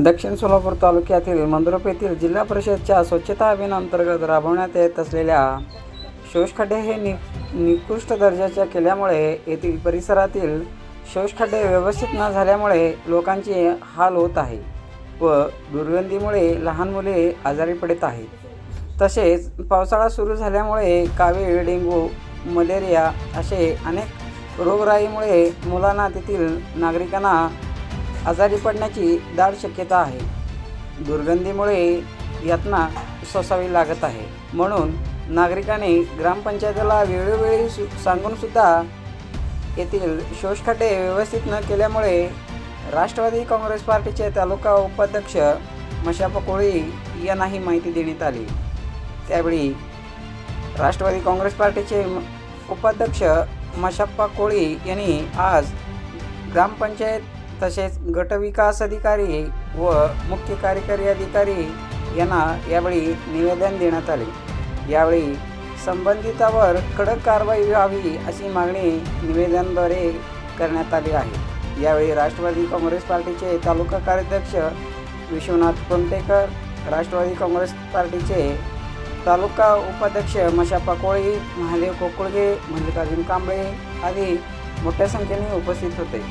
दक्षिण सोलापूर तालुक्यातील मंद्रुप येथील जिल्हा परिषदच्या स्वच्छता अभियानांतर्गत राबवण्यात येत असलेल्या शोषखड्डे हे नि निकृष्ट दर्जाच्या केल्यामुळे येथील परिसरातील शोषखड्डे व्यवस्थित न झाल्यामुळे लोकांचे हाल होत आहे व दुर्गंधीमुळे लहान मुले आजारी पडत आहेत. तसेच पावसाळा सुरू झाल्यामुळे कावीळ डेंगू मलेरिया असे अनेक रोगराईमुळे मुलांना तेथील नागरिकांना आजारी पडण्याची दाट शक्यता आहे. दुर्गंधीमुळे यातना सोसावी लागत आहे. म्हणून नागरिकांनी ग्रामपंचायतीला वेळोवेळी सु सांगून सुद्धा येथील शोषखड्डे व्यवस्थित न केल्यामुळे राष्ट्रवादी काँग्रेस पार्टीचे तालुका उपाध्यक्ष मशापा कोळी यांना ही माहिती देण्यात आली. त्यावेळी राष्ट्रवादी काँग्रेस पार्टीचे उपाध्यक्ष मशाप्पा कोळी यांनी आज ग्रामपंचायत तसेच गटविकास अधिकारी व मुख्य कार्यकारी अधिकारी यांना यावेळी निवेदन देण्यात आले. यावेळी संबंधितावर कडक कारवाई व्हावी अशी मागणी निवेदनाद्वारे करण्यात आली आहे. यावेळी राष्ट्रवादी काँग्रेस पार्टीचे तालुका कार्याध्यक्ष विश्वनाथ कोंटेकर राष्ट्रवादी काँग्रेस पार्टीचे तालुका उपाध्यक्ष मशापा कोळी महादेव कोकुळगे मल्लिकार्जुन कांबळे आदी मोठ्या संख्येने उपस्थित होते.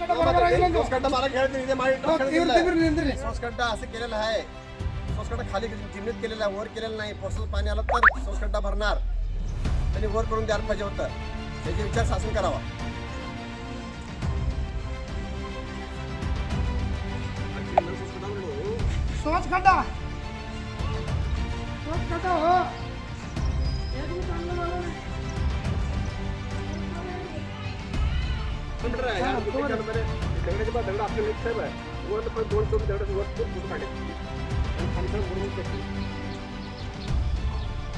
मला खेळत नाही, ते माझ्या. सोसखड्डा असं केलेलं आहे. सोसखड्डा खाली जिमनीत केलेला आहे वर केलेलं नाही. पावसाचं पाणी आलं तर सोसखड्डा भरणार. त्यांनी वर करून द्यायला पाहिजे होतं. त्याचे विचार शासन करावा. सोच खड्डा सोच खड्डा दगडाचे बा दगड आपले मिक्स आहे वर पण दोन चोट दगड वर खूप फुट काढे आणि खाली सगळं बुडवून टाकली.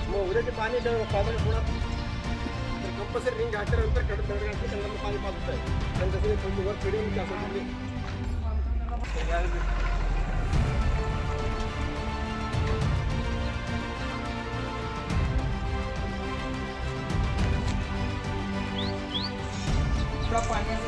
मग उद्याचे पाणी पावसाच्या पुढात तर कंपल्सरी रिंग घातल्यानंतर कडक दगड घातले त्यांना मग पाणी पाजत आहे आणि जसं ते वर पिढी त्यासाठी उधर को पानी से जाते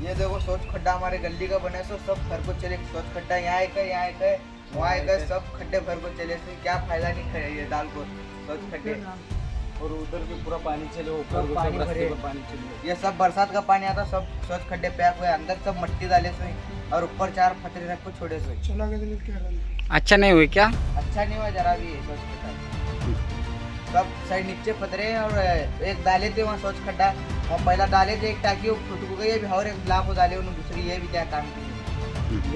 ये देखो सोच खड्डा हमारे गली का बने सो सब घर को चले। सोच खड्डा यहाँ है का यहाँ है का वहाँ है, सब खड्डे भर को चले। से क्या फ़ायदा नहीं दाल को सोच खड्डे। और उधर भी पूरा पानी चले ऊपर सब पानी भरे। पानी चले। ये सब बरसात का पानी आता सब सोच खड्डे पैक हुए अंदर सब मट्टी डाले से और ऊपर चार फतरे रख को छोड़े से चला के दिलीप के हरण. अच्छा नहीं हुई क्या? अच्छा नहीं हुआ जरा भी सोच खड्डा। सब साइड नीचे फतरे हैं और एक डाले थे वहाँ सोच खड्डा और पहला डाले थे एक टाकी वो फुट गई अभी और एक ब्लाक को डाले उन्होंने दूसरी ये भी क्या काम की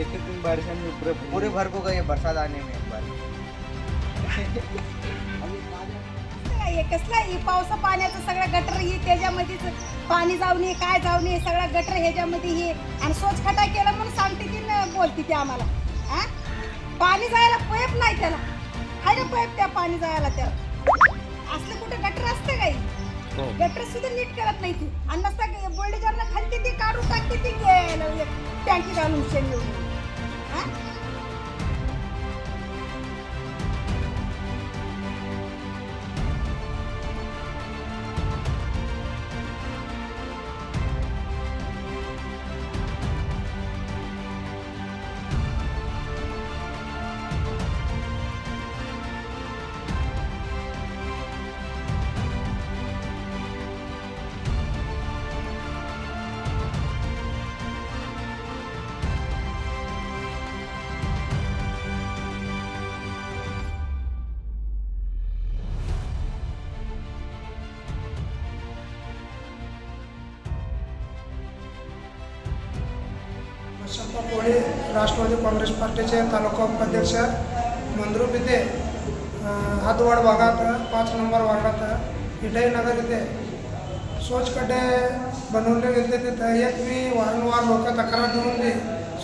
एक दिन बारिश में पूरे पूरे भर को गए बरसात आने में एक बार। हे कसला ही पावसा पाण्याचं सगळं गटर ही त्याच्यामध्येच पाणी जाऊन ये काय जाऊन ये सगळं गटर ह्याच्यामध्ये हे. आणि सोच खटा केलं म्हणून सांगते ती न बोलते ती आम्हाला. हा पाणी जायला पाईप नाही त्याला. हाय ना पाईप त्या पाणी जायला त्याला. असलं कुठे गटर असतं काही हो. गटर सुद्धा नीट करत नाही ती. आणि नसता बोल्डेजरला खालते ती काढून टाकते ती टँकी घालून शेण येऊन हा? शंपा कोळी राष्ट्रवादी काँग्रेस पार्टीचे तालुका उपाध्यक्ष मंद्रूप इथे हातवाड भागात पाच नंबर वार्डात हिडई नगर इथे शौचखड्डे बनवले गेले तिथं. एक मी वारंवार लोक तक्रार देऊन दे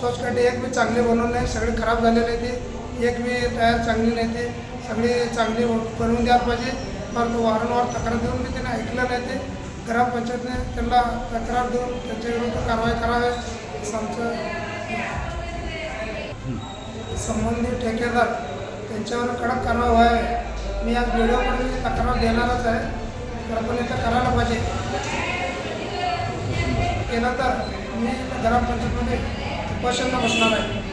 शौचखड्डे एक मी चांगले बनवून नाही सगळी खराब झालेली ते. एक बी तयार चांगली नाही ते. सगळी चांगली बनवून द्यायला पाहिजे. परंतु वारंवार तक्रार देऊन मी त्याने ऐकलं नाही ते. ग्रामपंचायतने त्यांना तक्रार देऊन त्यांच्या विरुद्ध कारवाई करावी. असं आमचं संबंधित ठेकेदार त्यांच्यावर कडक कारवाई व्हावी. मी आज व्हिडिओमध्ये तक्रार देणारच आहे. तर इथं करायला पाहिजे. केलं तर मी ग्रामपंचायतमध्ये उपोषणला बसणार आहे.